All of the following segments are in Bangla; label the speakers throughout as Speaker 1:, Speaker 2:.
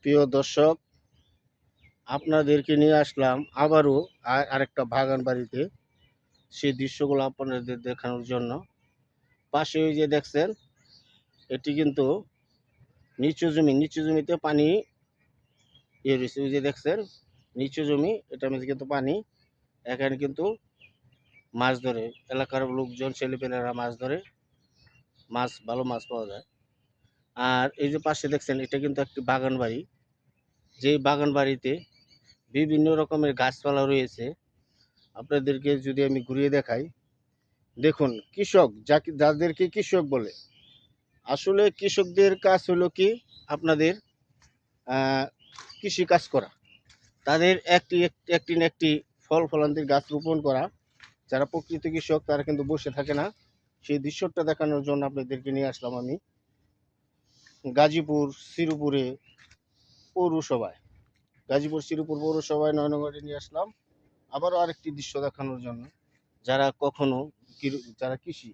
Speaker 1: প্রিয় দর্শক, আপনাদেরকে নিয়ে আসলাম আবারও আর- আরেকটা বাগান বাড়িতে সেই দৃশ্যগুলো আপনাদের দেখানোর জন্য। পাশে ওই যে দেখছেন, এটি কিন্তু নিচু জমি, নিচু জমিতে পানি ইয়ে রয়েছে। ওই যে দেখছেন, নিচু জমি, এটার মধ্যে কিন্তু পানি, এখানে কিন্তু মাছ ধরে। এলাকার লোকজন, ছেলেপেলেরা মাছ ধরে, মাছ, ভালো মাছ পাওয়া যায়। আর এই যে পাশে দেখছেন, এটা কিন্তু একটি বাগান বাড়ি। যেই বাগান বাড়িতে বিভিন্ন রকমের গাছপালা রয়েছে। আপনাদেরকে যদি আমি ঘুরিয়ে দেখাই, দেখুন, কৃষক, যাকে, যাদেরকে কৃষক বলে। আসলে কৃষকদের কাজ হলো কি? আপনাদের কৃষি কাজ করা। তাদের একটি একটি না একটি ফল ফলান্তির গাছ রোপণ করা। যারা প্রকৃত কৃষক, তারা কিন্তু বসে থাকে না। সেই দৃশ্যটা দেখানোর জন্য আপনাদেরকে নিয়ে আসলাম আমি। গাজীপুর শ্রীপুরে পৌরসভায়। গাজীপুর শ্রীপুর পৌরসভায় নয়নগরে নিয়ে আসলাম। আবারও আরেকটি দৃশ্য দেখানোর জন্য। যারা কখনো যারা কৃষি,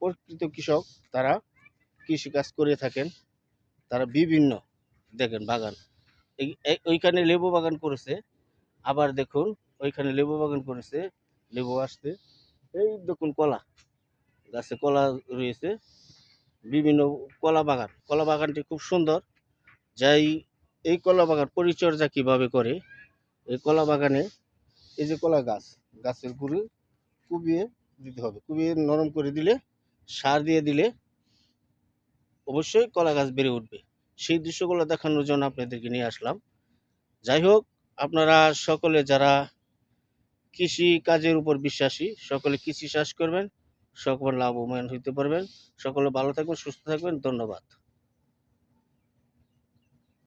Speaker 1: প্রকৃত কৃষক, তারা কৃষি কাজ করে থাকেন। তারা বিভিন্ন, দেখেন বাগান। ওইখানে লেবু বাগান করেছে। আবার দেখুন, ওইখানে লেবু বাগান করেছে। লেবু আসছে। এই দেখুন কলা। গাছে কলা রয়েছে। বিভিন্ন কলা বাগান কলা বাগানটি খুব সুন্দর। যাই, এই কলা বাগান পরিচর্যা কীভাবে করে? এই কলা বাগানে এই যে কলা গাছ, গাছের গুঁড়ি কুবিয়ে দিতে হবে। কুবিয়ে নরম করে দিলে, সার দিয়ে দিলে অবশ্যই কলা গাছ বেড়ে উঠবে। সেই দৃশ্যগুলো দেখানোর জন্য আপনাদেরকে নিয়ে আসলাম। যাই হোক, আপনারা সকলে যারা কৃষি কাজের উপর বিশ্বাসী, সকলে কৃষি চাষ করবেন। সকল লাভবান হইতে পারবেন। সকলে ভালো থাকবেন সুস্থ থাকবেন। ধন্যবাদ।